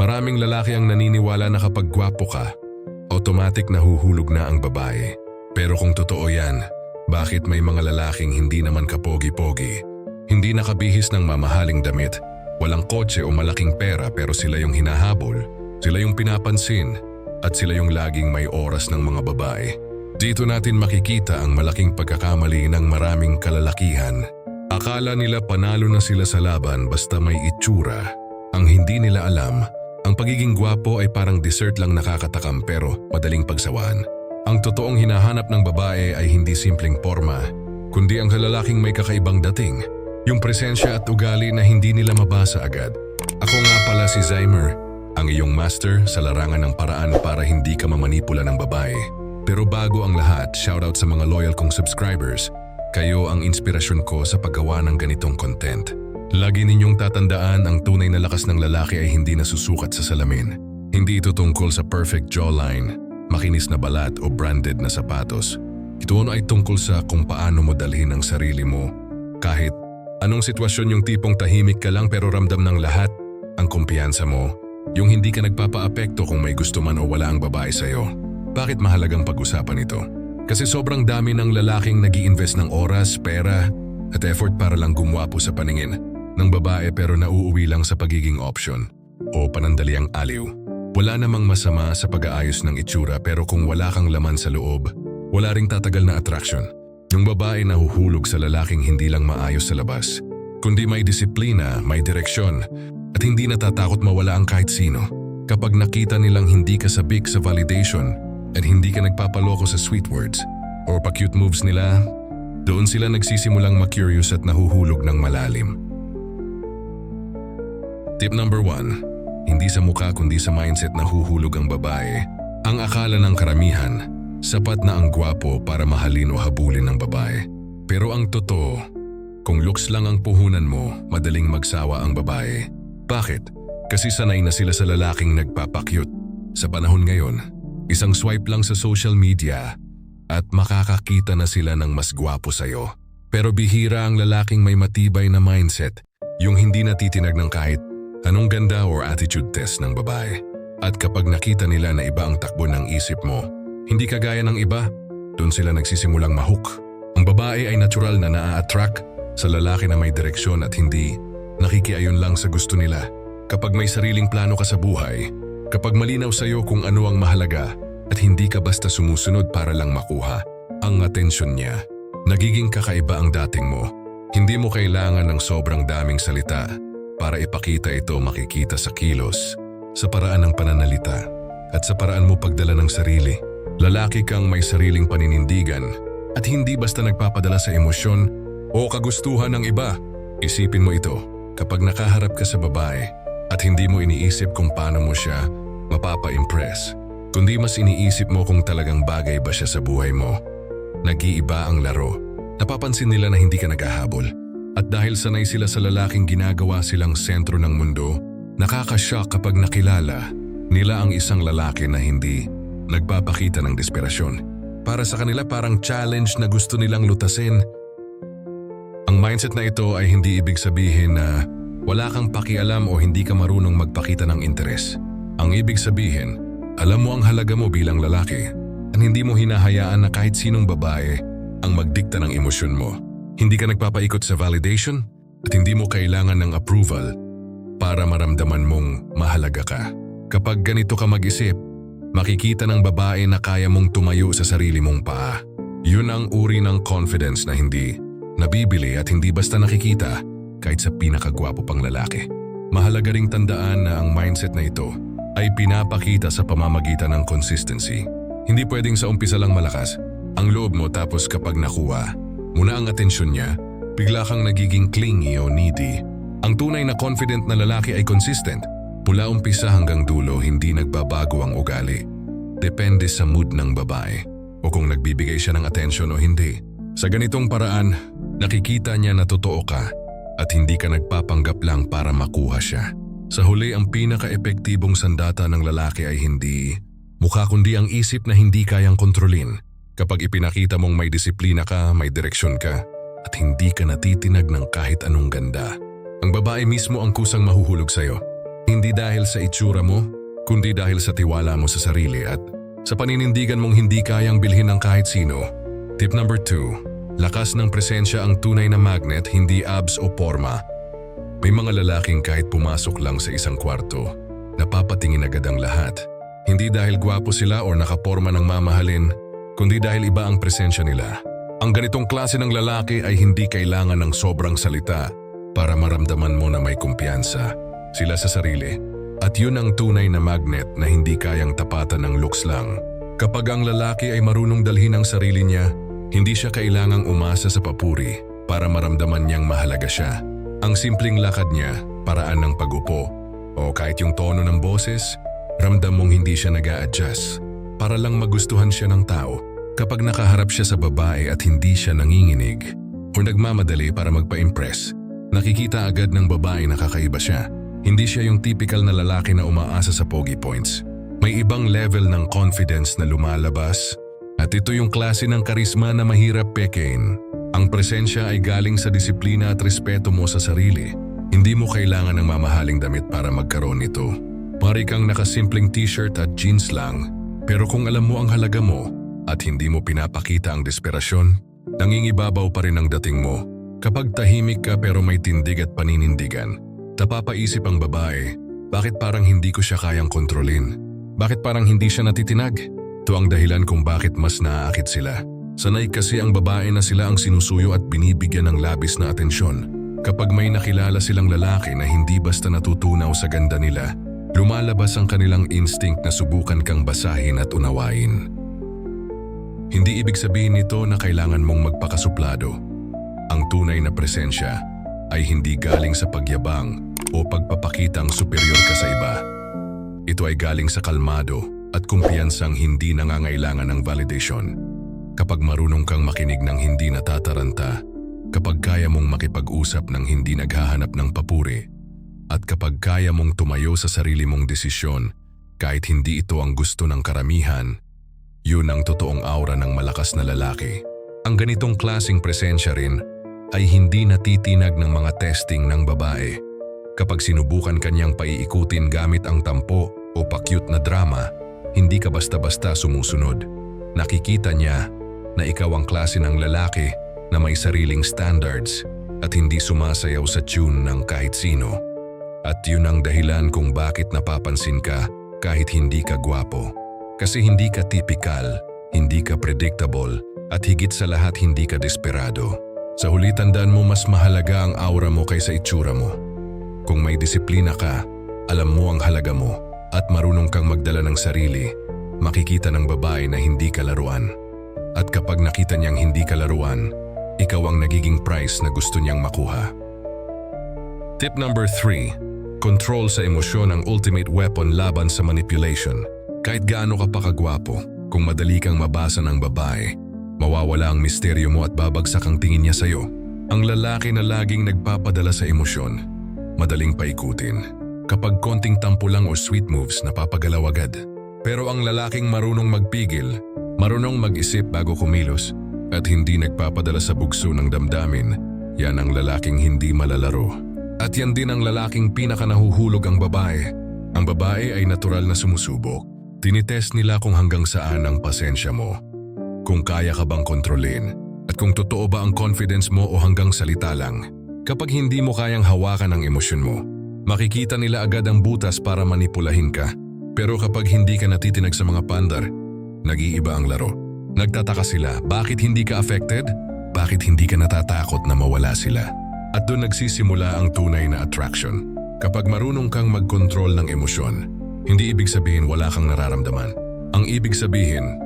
Maraming lalaki ang naniniwala na kapag gwapo ka, automatic nahuhulog na ang babae. Pero kung totoo yan, bakit may mga lalaking hindi naman kapogi-pogi? Hindi nakabihis ng mamahaling damit, walang kotse o malaking pera pero sila yung hinahabol, sila yung pinapansin, at sila yung laging may oras ng mga babae. Dito natin makikita ang malaking pagkakamali ng maraming kalalakihan. Akala nila panalo na sila sa laban basta may itsura. Ang hindi nila alam, ang pagiging gwapo ay parang dessert lang nakakatakam pero madaling pagsawaan. Ang totoong hinahanap ng babae ay hindi simpleng forma, kundi ang kalalaking may kakaibang dating. Yung presensya at ugali na hindi nila mabasa agad. Ako nga pala si Zymer, ang iyong master sa larangan ng paraan para hindi ka mamanipula ng babae. Pero bago ang lahat, shoutout sa mga loyal kong subscribers. Kayo ang inspirasyon ko sa paggawa ng ganitong content. Lagi ninyong tatandaan ang tunay na lakas ng lalaki ay hindi nasusukat sa salamin. Hindi ito tungkol sa perfect jawline, makinis na balat o branded na sapatos. Ito ay tungkol sa kung paano mo dalhin ang sarili mo. Kahit anong sitwasyon yung tipong tahimik ka lang pero ramdam ng lahat, ang kumpiyansa mo, yung hindi ka nagpapaapekto kung may gusto man o wala ang babae sa'yo. Bakit mahalagang pag-usapan ito? Kasi sobrang dami ng lalaking nag invest ng oras, pera, at effort para lang gumwapo sa paningin ng babae pero nauuwi lang sa pagiging option o panandaliang aliw. Wala namang masama sa pag-aayos ng itsura pero kung wala kang laman sa loob, wala ring tatagal na attraction. Yung babae nahuhulog sa lalaking hindi lang maayos sa labas, kundi may disiplina, may direksyon, at hindi natatakot mawala ang kahit sino. Kapag nakita nilang hindi ka sabik sa validation at hindi ka nagpapaloko sa sweet words or pa-cute moves nila, doon sila nagsisimulang ma-curious at nahuhulog ng malalim. Tip number one, hindi sa mukha kundi sa mindset na huhulog ang babae. Ang akala ng karamihan, sapat na ang gwapo para mahalin o habulin ng babae. Pero ang totoo, kung looks lang ang puhunan mo, madaling magsawa ang babae. Bakit? Kasi sanay na sila sa lalaking nagpapakyut. Sa panahon ngayon, isang swipe lang sa social media at makakakita na sila ng mas gwapo sa'yo. Pero bihira ang lalaking may matibay na mindset, yung hindi natitinag ng kahit anong ganda or attitude test ng babae. At kapag nakita nila na iba ang takbo ng isip mo, hindi kagaya ng iba, doon sila nagsisimulang mahook. Ang babae ay natural na naa-attract sa lalaki na may direksyon at hindi nakikiayon lang sa gusto nila. Kapag may sariling plano ka sa buhay, kapag malinaw sa'yo kung ano ang mahalaga at hindi ka basta sumusunod para lang makuha ang atensyon niya, nagiging kakaiba ang dating mo. Hindi mo kailangan ng sobrang daming salita para ipakita ito makikita sa kilos, sa paraan ng pananalita, at sa paraan mo pagdala ng sarili. Lalaki kang may sariling paninindigan at hindi basta nagpapadala sa emosyon o kagustuhan ng iba. Isipin mo ito kapag nakaharap ka sa babae at hindi mo iniisip kung paano mo siya mapapa-impress, kundi mas iniisip mo kung talagang bagay ba siya sa buhay mo. Nag-iiba ang laro. Napapansin nila na hindi ka naghahabol. At dahil sanay sila sa lalaking ginagawa silang sentro ng mundo, nakakashock kapag nakilala nila ang isang lalaki na hindi nagpapakita ng desperasyon. Para sa kanila parang challenge na gusto nilang lutasin. Ang mindset na ito ay hindi ibig sabihin na wala kang pakialam o hindi ka marunong magpakita ng interes. Ang ibig sabihin, alam mo ang halaga mo bilang lalaki at hindi mo hinahayaan na kahit sinong babae ang magdikta ng emosyon mo. Hindi ka nagpapaikot sa validation at hindi mo kailangan ng approval para maramdaman mong mahalaga ka. Kapag ganito ka mag-isip, makikita ng babae na kaya mong tumayo sa sarili mong paa. Yun ang uri ng confidence na hindi nabibili at hindi basta nakikita kahit sa pinakagwapo pang lalaki. Mahalaga ring tandaan na ang mindset na ito ay pinapakita sa pamamagitan ng consistency. Hindi pwedeng sa umpisa lang malakas ang loob mo tapos kapag nakuha, muna ang atensyon niya, bigla kang nagiging clingy o needy. Ang tunay na confident na lalaki ay consistent. Mula umpisa hanggang dulo, hindi nagbabago ang ugali. Depende sa mood ng babae o kung nagbibigay siya ng atensyon o hindi. Sa ganitong paraan, nakikita niya na totoo ka at hindi ka nagpapanggap lang para makuha siya. Sa huli, ang pinaka-epektibong sandata ng lalaki ay hindi mukha kundi ang isip na hindi kayang kontrolin. Kapag ipinakita mong may disiplina ka, may direksyon ka, at hindi ka natitinag ng kahit anong ganda. Ang babae mismo ang kusang mahuhulog sa'yo. Hindi dahil sa itsura mo, kundi dahil sa tiwala mo sa sarili at sa paninindigan mong hindi kayang bilhin ng kahit sino. Tip number 2. Lakas ng presensya ang tunay na magnet, hindi abs o forma. May mga lalaking kahit pumasok lang sa isang kwarto, napapatingin agad ang lahat. Hindi dahil gwapo sila o nakaporma ng mamahalin, kundi dahil iba ang presensya nila. Ang ganitong klase ng lalaki ay hindi kailangan ng sobrang salita para maramdaman mo na may kumpiyansa sila sa sarili. At yun ang tunay na magnet na hindi kayang tapatan ng looks lang. Kapag ang lalaki ay marunong dalhin ang sarili niya, hindi siya kailangang umasa sa papuri para maramdaman niyang mahalaga siya. Ang simpleng lakad niya, paraan ng pagupo, o kahit yung tono ng boses, ramdam mong hindi siya nag adjust para lang magustuhan siya ng tao. Kapag nakaharap siya sa babae at hindi siya nanginginig o nagmamadali para magpa-impress, nakikita agad ng babae na kakaiba siya. Hindi siya yung typical na lalaki na umaasa sa pogi points. May ibang level ng confidence na lumalabas at ito yung klase ng karisma na mahirap pekein. Ang presensya ay galing sa disiplina at respeto mo sa sarili. Hindi mo kailangan ng mamahaling damit para magkaroon nito. Pari kang nakasimpleng t-shirt at jeans lang, pero kung alam mo ang halaga mo at hindi mo pinapakita ang desperasyon, nangingibabaw pa rin ang dating mo. Kapag tahimik ka pero may tindig at paninindigan, napapaisip ang babae, bakit parang hindi ko siya kayang kontrolin? Bakit parang hindi siya natitinag? Ito ang dahilan kung bakit mas naaakit sila. Sanay kasi ang babae na sila ang sinusuyo at binibigyan ng labis na atensyon. Kapag may nakilala silang lalaki na hindi basta natutunaw sa ganda nila, lumalabas ang kanilang instinct na subukan kang basahin at unawain. Hindi ibig sabihin nito na kailangan mong magpakasuplado. Ang tunay na presensya ay hindi galing sa pagyabang o pagpapakitang superior ka sa iba. Ito ay galing sa kalmado at kumpiyansang hindi nangangailangan ng validation. Kapag marunong kang makinig ng hindi natataranta, kapag kaya mong makipag-usap ng hindi naghahanap ng papuri, at kapag kaya mong tumayo sa sarili mong desisyon kahit hindi ito ang gusto ng karamihan, yun ang totoong aura ng malakas na lalaki. Ang ganitong klasing presensya rin ay hindi natitinag ng mga testing ng babae. Kapag sinubukan kanyang paiikutin gamit ang tampo o pakyut na drama, hindi ka basta-basta sumusunod. Nakikita niya na ikaw ang klase ng lalaki na may sariling standards at hindi sumasayaw sa tune ng kahit sino. At yun ang dahilan kung bakit napapansin ka kahit hindi ka gwapo. Kasi hindi ka typical, hindi ka predictable, at higit sa lahat hindi ka desperado. Sa huli tandaan mo mas mahalaga ang aura mo kaysa itsura mo. Kung may disiplina ka, alam mo ang halaga mo, at marunong kang magdala ng sarili, makikita ng babae na hindi ka laruan. At kapag nakita niyang hindi ka laruan, ikaw ang nagiging price na gusto niyang makuha. Tip number 3. Control sa emosyon ang ultimate weapon laban sa manipulation. Kahit gaano ka pa kagwapo, kung madali kang mabasa ng babae, mawawala ang misteryo mo at babagsak ang tingin niya sa'yo. Ang lalaki na laging nagpapadala sa emosyon, madaling paikutin. Kapag konting tampo lang o sweet moves, napapagalaw agad. Pero ang lalaking marunong magpigil, marunong mag-isip bago kumilos, at hindi nagpapadala sa bugso ng damdamin, yan ang lalaking hindi malalaro. At yan din ang lalaking pinaka nahuhulog ang babae. Ang babae ay natural na sumusubok. Tinitest nila kung hanggang saan ang pasensya mo. Kung kaya ka bang kontrolin at kung totoo ba ang confidence mo o hanggang salita lang. Kapag hindi mo kayang hawakan ang emosyon mo, makikita nila agad ang butas para manipulahin ka. Pero kapag hindi ka natitinag sa mga pandar, nag-iiba ang laro. Nagtataka sila, bakit hindi ka affected? Bakit hindi ka natatakot na mawala sila? At doon nagsisimula ang tunay na attraction. Kapag marunong kang mag-control ng emosyon, hindi ibig sabihin wala kang nararamdaman. Ang ibig sabihin,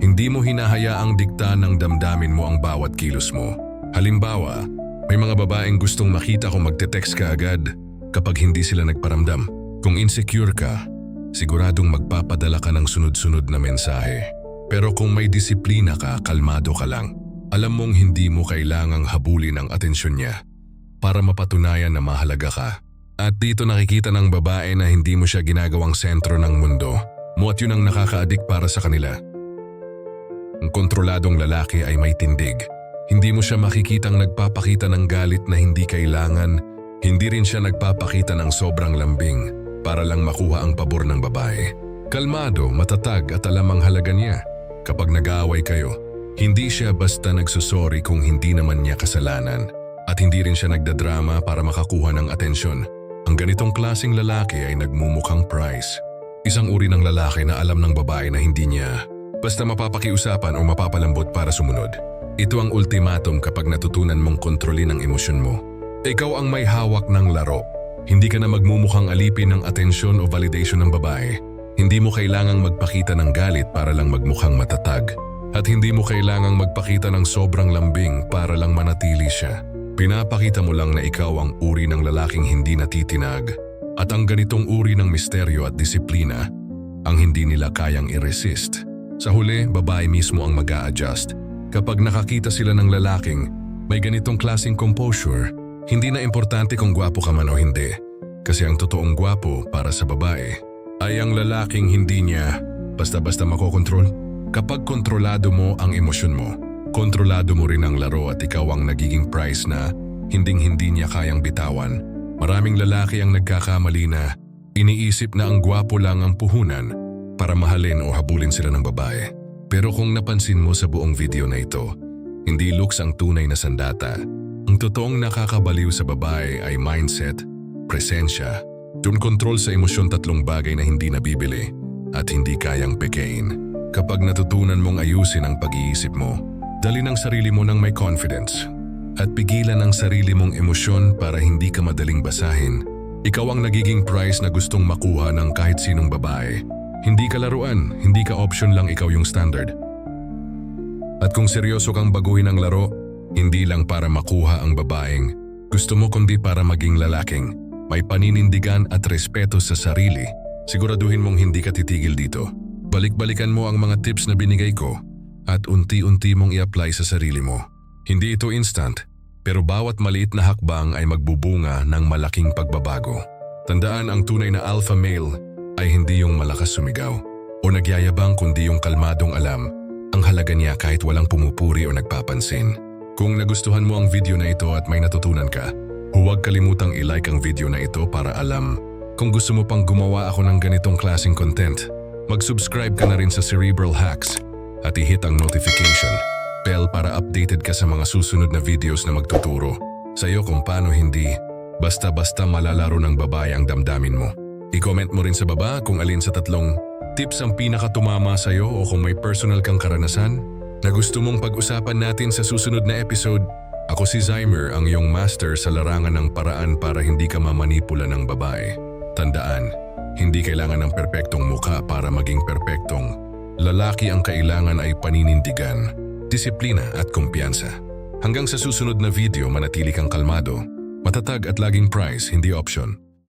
hindi mo hinahayaang dikta ng damdamin mo ang bawat kilos mo. Halimbawa, may mga babaeng gustong makita kung magte-text ka agad kapag hindi sila nagparamdam. Kung insecure ka, siguradong magpapadala ka ng sunod-sunod na mensahe. Pero kung may disiplina ka, kalmado ka lang. Alam mong hindi mo kailangang habulin ang atensyon niya para mapatunayan na mahalaga ka. At dito nakikita ng babae na hindi mo siya ginagawang sentro ng mundo. Mo at yun ang nakaka-addict para sa kanila. Ang kontroladong lalaki ay may tindig. Hindi mo siya makikitang nagpapakita ng galit na hindi kailangan, hindi rin siya nagpapakita ng sobrang lambing. para lang makuha ang pabor ng babae. Kalmado, matatag at alam ang halaga niya. Kapag nag-aaway kayo, hindi siya basta nagsusori kung hindi naman niya kasalanan at hindi rin siya nagdadrama para makakuha ng atensyon. Ang ganitong klasing lalaki ay nagmumukhang price. Isang uri ng lalaki na alam ng babae na hindi niya basta mapapakiusapan o mapapalambot para sumunod. Ito ang ultimatum kapag natutunan mong kontrolin ang emosyon mo. Ikaw ang may hawak ng laro. Hindi ka na magmumukhang alipin ng atensyon o validation ng babae. Hindi mo kailangang magpakita ng galit para lang magmukhang matatag. At hindi mo kailangang magpakita ng sobrang lambing para lang manatili siya. Pinapakita mo lang na ikaw ang uri ng lalaking hindi natitinag. At ang ganitong uri ng misteryo at disiplina, ang hindi nila kayang i-resist. Sa huli, babae mismo ang mag adjust Kapag nakakita sila ng lalaking may ganitong klasing composure, hindi na importante kung gwapo ka man o hindi. Kasi ang totoong gwapo para sa babae ay ang lalaking hindi niya basta-basta makokontrol. Kapag kontrolado mo ang emosyon mo, kontrolado mo rin ang laro at ikaw ang nagiging prize na hinding-hindi niya kayang bitawan. Maraming lalaki ang nagkakamali na iniisip na ang gwapo lang ang puhunan para mahalin o habulin sila ng babae. Pero kung napansin mo sa buong video na ito, hindi looks ang tunay na sandata. Ang totoong nakakabaliw sa babae ay mindset, presensya, Tune control sa emosyon tatlong bagay na hindi nabibili at hindi kayang pekein. Kapag natutunan mong ayusin ang pag-iisip mo, dali ng sarili mo ng may confidence at pigilan ang sarili mong emosyon para hindi ka madaling basahin. Ikaw ang nagiging prize na gustong makuha ng kahit sinong babae. Hindi ka laruan, hindi ka option lang ikaw yung standard. At kung seryoso kang baguhin ang laro, hindi lang para makuha ang babaeng, gusto mo kundi para maging lalaking may paninindigan at respeto sa sarili, siguraduhin mong hindi ka titigil dito. Balik-balikan mo ang mga tips na binigay ko at unti-unti mong i-apply sa sarili mo. Hindi ito instant, pero bawat maliit na hakbang ay magbubunga ng malaking pagbabago. Tandaan ang tunay na alpha male ay hindi yung malakas sumigaw o nagyayabang kundi yung kalmadong alam ang halaga niya kahit walang pumupuri o nagpapansin. Kung nagustuhan mo ang video na ito at may natutunan ka, Huwag kalimutang i-like ang video na ito para alam kung gusto mo pang gumawa ako ng ganitong klaseng content. Mag-subscribe ka na rin sa Cerebral Hacks at i-hit ang notification bell para updated ka sa mga susunod na videos na magtuturo sa iyo kung paano hindi basta-basta malalaro ng babae ang damdamin mo. I-comment mo rin sa baba kung alin sa tatlong tips ang pinakatumama sa iyo o kung may personal kang karanasan na gusto mong pag-usapan natin sa susunod na episode ako si Zymer, ang iyong master sa larangan ng paraan para hindi ka mamanipula ng babae. Tandaan, hindi kailangan ng perpektong muka para maging perpektong. Lalaki ang kailangan ay paninindigan, disiplina at kumpiyansa. Hanggang sa susunod na video manatili kang kalmado, matatag at laging prize, hindi option.